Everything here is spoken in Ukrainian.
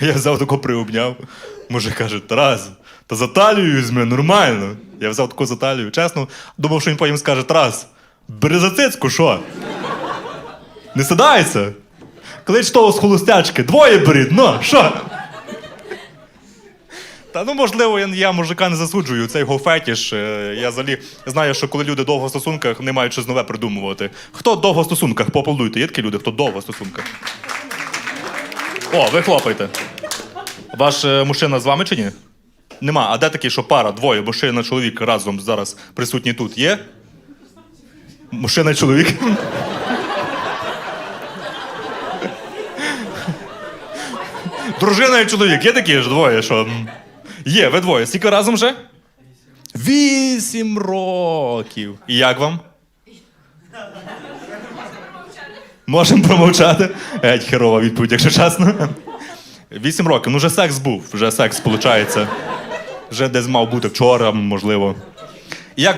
Я взяв тако приобняв. Мужик каже, Тарас, та за талію візьми, нормально. Я взяв таку за талію. Чесно, думав, що він потім скаже, Тарас, бери за цицьку, що? Не сідайся. Клич того з холостячки, двоє беріть, ну, що? Та ну можливо, я, я мужика не засуджую, це його фетіш. Е, Я взагалі знаю, що коли люди довго в стосунках, не мають щось нове придумувати. Хто довго в стосунках? Поаплодуйте. Є такі люди, хто довго в стосунках. О, ви хлопайте. Ваш е, мужчина з вами чи ні? Нема. А де такий, що пара, двоє, мужчина, чоловік разом зараз присутні тут є? Мужчина і чоловік. Дружина і чоловік, є такі ж двоє, що. Є, ви двоє. Скільки разом вже? Вісім років. І як вам? Можемо промовчати. Геть херова відповідь, якщо чесно. Вісім років. Ну, вже секс був, вже секс, виходить. Вже десь мав бути вчора, можливо.